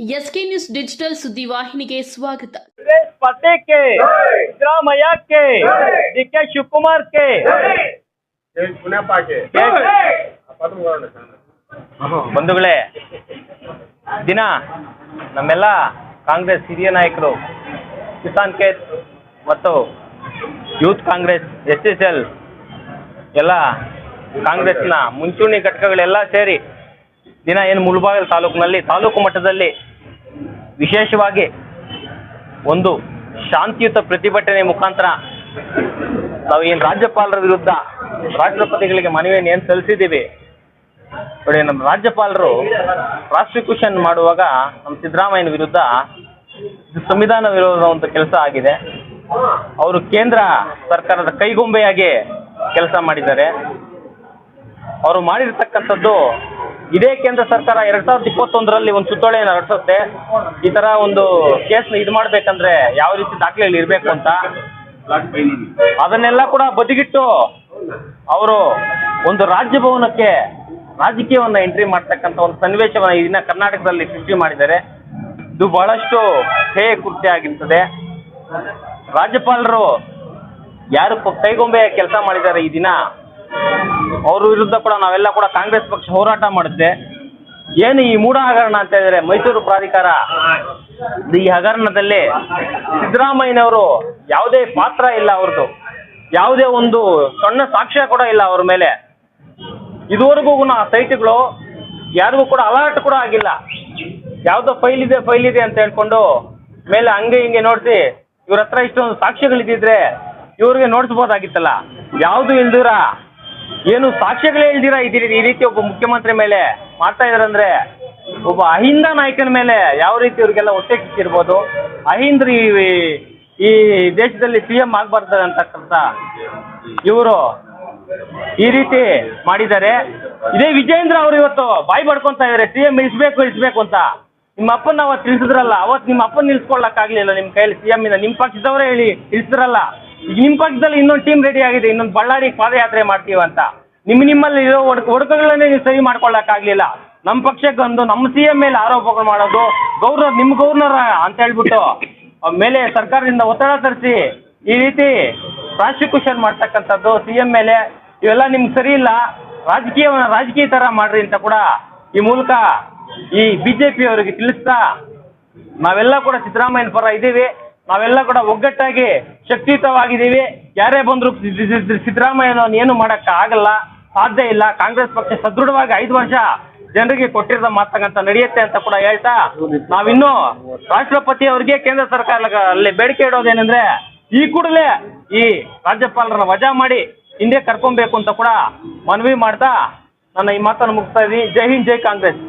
SK news digital ಸುದ್ದಿವಾಹಿನಿಗೆ ಸ್ವಾಗತ. ಸುರೇಶ್ ಪಾರ್ಟಿಗೆ ಸಿದ್ದರಾಮಯ್ಯಕ್ಕೆ D K ಶಿವಕುಮಾರ್ಗೆ. ಬಂಧುಗಳೇ ದಿನ ನಮ್ಮೆಲ್ಲ ಕಾಂಗ್ರೆಸ್ ಹಿರಿಯ ನಾಯಕರು ಕಿಸಾನ್ ಖೇತ್ ಮತ್ತು youth Congress S S L ಎಲ್ಲ ಕಾಂಗ್ರೆಸ್ನ ಮುಂಚೂಣಿ ಘಟಕಗಳೆಲ್ಲ ಸೇರಿ ದಿನ ಏನು ಮುಳಬಾಗಿಲು ತಾಲೂಕಿನಲ್ಲಿ ತಾಲೂಕು ಮಟ್ಟದಲ್ಲಿ ವಿಶೇಷವಾಗಿ ಒಂದು ಶಾಂತಿಯುತ ಪ್ರತಿಭಟನೆ ಮುಖಾಂತರ ನಾವು ಏನು ರಾಜ್ಯಪಾಲರ ವಿರುದ್ಧ ರಾಷ್ಟ್ರಪತಿಗಳಿಗೆ ಮನವಿಯನ್ನು ಏನು ಸಲ್ಲಿಸಿದ್ದೀವಿ? ನೋಡಿ, ನಮ್ಮ ರಾಜ್ಯಪಾಲರು ಪ್ರಾಸಿಕ್ಯೂಷನ್ ಮಾಡುವಾಗ ನಮ್ಮ ಸಿದ್ದರಾಮಯ್ಯನ ವಿರುದ್ಧ ಸಂವಿಧಾನ ವಿರೋಧ ಒಂದು ಕೆಲಸ ಆಗಿದೆ. ಅವರು ಕೇಂದ್ರ ಸರ್ಕಾರದ ಕೈಗೊಂಬೆಯಾಗಿ ಕೆಲಸ ಮಾಡಿದ್ದಾರೆ. ಅವರು ಮಾಡಿರ್ತಕ್ಕಂಥದ್ದು ಇದೇ ಕೇಂದ್ರ ಸರ್ಕಾರ ಎರಡ್ ಸಾವಿರದ ಇಪ್ಪತ್ತೊಂದರಲ್ಲಿ ಒಂದು ಸುತ್ತೋಲೆಯನ್ನು ನಡೆಸುತ್ತೆ. ಈ ತರ ಒಂದು ಕೇಸ್ ಇದು ಮಾಡ್ಬೇಕಂದ್ರೆ ಯಾವ ರೀತಿ ದಾಖಲೆಗಳು ಇರಬೇಕು ಅಂತ? ಅದನ್ನೆಲ್ಲ ಕೂಡ ಬದಿಗಿಟ್ಟು ಅವರು ಒಂದು ರಾಜ್ಯಭವನಕ್ಕೆ ರಾಜಕೀಯವನ್ನ ಎಂಟ್ರಿ ಮಾಡ್ತಕ್ಕಂಥ ಒಂದು ಸನ್ನಿವೇಶವನ್ನ ಇದನ್ನ ದಿನ ಕರ್ನಾಟಕದಲ್ಲಿ ಸೃಷ್ಟಿ ಮಾಡಿದ್ದಾರೆ. ಇದು ಬಹಳಷ್ಟು ಹೇಯ ಕೃತ್ಯ ಆಗಿರ್ತದೆ. ರಾಜ್ಯಪಾಲರು ಯಾರು ಕೈಗೊಂಬೆ ಕೆಲಸ ಮಾಡಿದ್ದಾರೆ ಈ ದಿನ? ಅವ್ರ ವಿರುದ್ಧ ಕೂಡ ನಾವೆಲ್ಲ ಕೂಡ ಕಾಂಗ್ರೆಸ್ ಪಕ್ಷ ಹೋರಾಟ ಮಾಡುತ್ತೆ. ಏನು ಈ ಮೂಢ ಹಗರಣ ಅಂತ ಹೇಳಿದ್ರೆ ಮೈಸೂರು ಪ್ರಾಧಿಕಾರ ಈ ಹಗರಣದಲ್ಲಿ ಸಿದ್ದರಾಮಯ್ಯನವರು ಯಾವುದೇ ಪಾತ್ರ ಇಲ್ಲ ಅವ್ರದ್ದು. ಯಾವುದೇ ಒಂದು ಸಣ್ಣ ಸಾಕ್ಷ್ಯ ಕೂಡ ಇಲ್ಲ ಅವ್ರ ಮೇಲೆ. ಇದುವರೆಗೂ ಆ ಸೈಟ್ಗಳು ಯಾರಿಗೂ ಕೂಡ ಅಲರ್ಟ್ ಕೂಡ ಆಗಿಲ್ಲ. ಯಾವ್ದೋ ಫೈಲ್ ಇದೆ ಫೈಲ್ ಇದೆ ಅಂತ ಹೇಳ್ಕೊಂಡು ಮೇಲೆ ಹಂಗೆ ಹಿಂಗೆ ನೋಡ್ತಿ ಇವ್ರ ಹತ್ರ ಇಷ್ಟೊಂದು ಸಾಕ್ಷ್ಯಗಳಿದ್ದಿದ್ರೆ ಇವ್ರಿಗೆ ನೋಡಿಸ್ಬೋದಾಗಿತ್ತಲ್ಲ. ಯಾವುದು ಇಲ್ದಿರ? ಏನು ಸಾಕ್ಷ್ಯಗಳೇ ಇಲ್ದಿರಾ ಇದೀರಿ ಈ ರೀತಿ ಒಬ್ಬ ಮುಖ್ಯಮಂತ್ರಿ ಮೇಲೆ ಮಾಡ್ತಾ ಇದಾರಂದ್ರೆ ಒಬ್ಬ ಅಹಿಂದ ನಾಯಕನ ಮೇಲೆ ಯಾವ ರೀತಿ ಇವ್ರಿಗೆಲ್ಲ ಹೊಟ್ಟೆ ಕಿಚ್ಚಿರ್ಬೋದು ಅಹಿಂದ್ರಿ ಈ ದೇಶದಲ್ಲಿ ಸಿ ಎಂ ಆಗ್ಬಾರ್ದು ಅಂತಕ್ಕಂಥ ಇವರು ಈ ರೀತಿ ಮಾಡಿದ್ದಾರೆ. ಇದೇ ವಿಜಯೇಂದ್ರ ಅವರು ಇವತ್ತು ಬಾಯಿ ಬಡ್ಕೊಂತ ಇದಾರೆ. ಸಿ ಎಂ ಇಳಿಸ್ಬೇಕು ಇಳಿಸ್ಬೇಕು ಅಂತ. ನಿಮ್ಮ ಅಪ್ಪನ ಅವತ್ತು ತಿಳಿಸಿದ್ರಲ್ಲ ಅವತ್ತು ನಿಮ್ಮ ಅಪ್ಪನ ನಿಲ್ಸ್ಕೊಳ್ಳಕ್ಕಾಗ್ಲಿಲ್ಲ ನಿಮ್ಮ ಕೈಯಲ್ಲಿ ಸಿ ಎಂ ಇಂದ. ನಿಮ್ಮ ಪಕ್ಷದವರೇ ಹೇಳಿ ಇಳಿಸಿದ್ರಲ್ಲ. ನಿಮ್ಮ ಪಕ್ಷದಲ್ಲಿ ಇನ್ನೊಂದು ಟೀಮ್ ರೆಡಿ ಆಗಿದೆ, ಇನ್ನೊಂದು ಬಳ್ಳಾರಿ ಪಾದಯಾತ್ರೆ ಮಾಡ್ತೀವಿ ಅಂತ. ನಿಮ್ಮ ನಿಮ್ಮಲ್ಲಿ ಇರೋ ಒಡಕ ಒಡಕಗಳನ್ನೇ ನೀವು ಸರಿ ಮಾಡ್ಕೊಳ್ಳಕ್ಕಾಗ್ಲಿಲ್ಲ ನಮ್ಮ ಪಕ್ಷಕ್ಕೆ ಒಂದು ನಮ್ಮ ಸಿ ಎಂ ಮೇಲೆ ಆರೋಪಗಳು ಮಾಡೋದು, ಗೌರ್ನರ್ ನಿಮ್ಮ ಗೌರ್ನರ್ ಅಂತ ಹೇಳ್ಬಿಟ್ಟು ಮೇಲೆ ಸರ್ಕಾರದಿಂದ ಒತ್ತಡ ತರಿಸಿ, ಈ ರೀತಿ ಪ್ರಾಸಿಕ್ಯೂಷನ್ ಮಾಡ್ತಕ್ಕಂಥದ್ದು ಸಿ ಎಂ ಮೇಲೆ, ಇವೆಲ್ಲ ನಿಮ್ಗೆ ಸರಿ ಇಲ್ಲ, ರಾಜಕೀಯವನ್ನ ರಾಜಕೀಯ ತರ ಮಾಡ್ರಿ ಅಂತ ಕೂಡ ಈ ಮೂಲಕ ಈ ಬಿಜೆಪಿ ಅವರಿಗೆ ತಿಳಿಸ್ತಾ, ನಾವೆಲ್ಲ ಕೂಡ ಸಿದ್ದರಾಮಯ್ಯನ ಪರ ಇದ್ದೀವಿ. ನಾವೆಲ್ಲ ಕೂಡ ಒಗ್ಗಟ್ಟಾಗಿ ಶಕ್ತಿಯುತವಾಗಿದ್ದೀವಿ. ಯಾರೇ ಬಂದ್ರು ಸಿದ್ದರಾಮಯ್ಯನ ಏನು ಮಾಡಕ್ಕೆ ಆಗಲ್ಲ, ಸಾಧ್ಯ ಇಲ್ಲ. ಕಾಂಗ್ರೆಸ್ ಪಕ್ಷ ಸದೃಢವಾಗಿ ಐದು ವರ್ಷ ಜನರಿಗೆ ಕೊಟ್ಟಿರದ ಮಾತಕ್ಕಂತ ನಡೆಯುತ್ತೆ ಅಂತ ಕೂಡ ಹೇಳ್ತಾ, ನಾವಿನ್ನು ರಾಷ್ಟ್ರಪತಿ ಅವರಿಗೆ ಕೇಂದ್ರ ಸರ್ಕಾರ ಅಲ್ಲಿ ಬೇಡಿಕೆ ಇಡೋದೇನೆಂದ್ರೆ ಈ ಕೂಡಲೇ ಈ ರಾಜ್ಯಪಾಲರನ್ನ ವಜಾ ಮಾಡಿ ಹಿಂದೆ ಕರ್ಕೊಬೇಕು ಅಂತ ಕೂಡ ಮನವಿ ಮಾಡ್ತಾ ನನ್ನ ಈ ಮಾತನ್ನು ಮುಗಿಸ್ತಾ ಇದ್ದೀನಿ. ಜೈ ಹಿಂದ್, ಜೈ ಕಾಂಗ್ರೆಸ್.